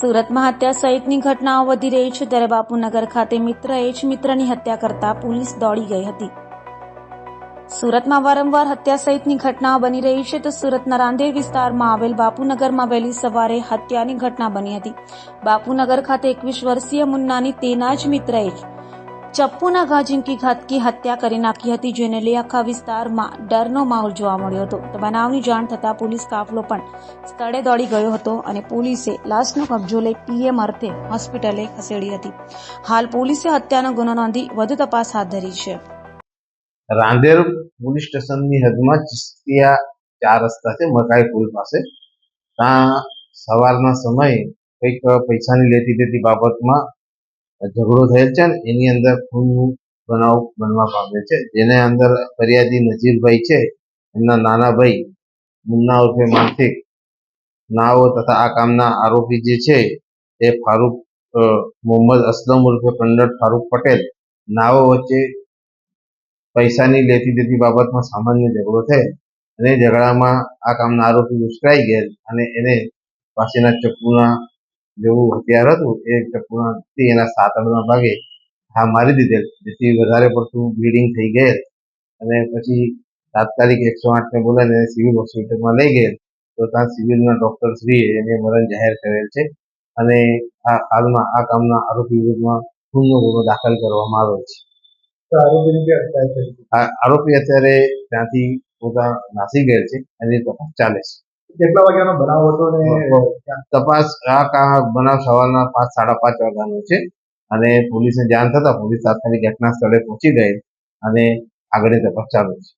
સુરતમાં હત્યા સહિતની ઘટનાઓ વધી રહી છે. ત્યારે બાપુનગર ખાતે મિત્રએ જ મિત્રની હત્યા કરતા પોલીસ દોડી ગઈ હતી. સુરતમાં વારંવાર હત્યા સહિતની ઘટનાઓ બની રહી છે તો સુરતના રાંદેર વિસ્તારમાં આવેલ બાપુનગરમાં વહેલી સવારે હત્યાની ઘટના બની હતી. બાપુનગર ખાતે એકવીસ વર્ષીય મુન્નાની તેના જ મિત્રએ જ ચપ્પુના ઘા ઝીંકી હત્યા કરી નાખી હતી, જેને લઈ આખા વિસ્તારમાં ડરનો માહોલ જોવા મળ્યો હતો. બનાવની જાણ થતાં પોલીસ કાફલો પણ સ્થળે દોડી ગયો હતો અને પોલીસે લાશનો કબજો લઈ પીએમ અર્થે હોસ્પિટલે ખસેડી હતી. હાલ પોલીસે હત્યાનો ગુનો નોંધી વધુ તપાસ હાથ ધરી છે. રાંદેર પોલીસ સ્ટેશનની હદમાં ચિસ્તિયા ચાર રસ્તા છે, મકાઈ પુલ પાસે. ત્યાં સવારના સમયે કંઈક પૈસાની લેતી દેતી બાબતમાં ઝઘડો થયેલ છે એની અંદર ખૂનનું બનાવ બનવા પામે છે. જેને અંદર ફરિયાદી નજીરભાઈ છે, એમના નાના ભાઈ મુન્ના ઉર્ફે માનસિક નાઓ તથા આ કામના આરોપી જે છે, એ ફારૂક મોહમ્મદ અસલમ ઉર્ફે કંડર ફારૂક પટેલ નાઓ વચ્ચે પૈસાની લેતી દેતી બાબતમાં સામાન્ય ઝઘડો થયેલ અને ઝઘડામાં આ કામના આરોપી ઉશ્કરાઈ ગયેલ અને એને પાસેના ચપ્પુના જેવું હથિયાર હતું એ ચપ્પુના એના એના સાતડના ભાગે હા મારી દીધેલ. જેથી વધારે પડતું બ્લીડિંગ થઈ ગયેલ. અને પછી તાત્કાલિક એકસો આઠને બોલાવીને સિવિલ હોસ્પિટલમાં લઈ ગયેલ. તો ત્યાં સિવિલના ડૉક્ટર શ્રી એને મરણ જાહેર કરેલ છે. અને આ હાલમાં આ કામના આરોપી વિરુદ્ધમાં ખૂનનો ગુનો દાખલ કરવામાં આવેલ છે. આરોપી અત્યારે ત્યાંથી પોતા નાસી ગયેલ છે અને તપાસ ચાલે છે. કેટલા વાગ્યાનો બનાવ હતો ને? તપાસ આ બનાવ સવારના પાંચ, સાડા પાંચ વાગ્યાનો છે. અને પોલીસને જાણ થતા પોલીસ તાત્કાલિક ઘટના સ્થળે પહોંચી ગઈ અને આગળની તપાસ ચાલુ છે.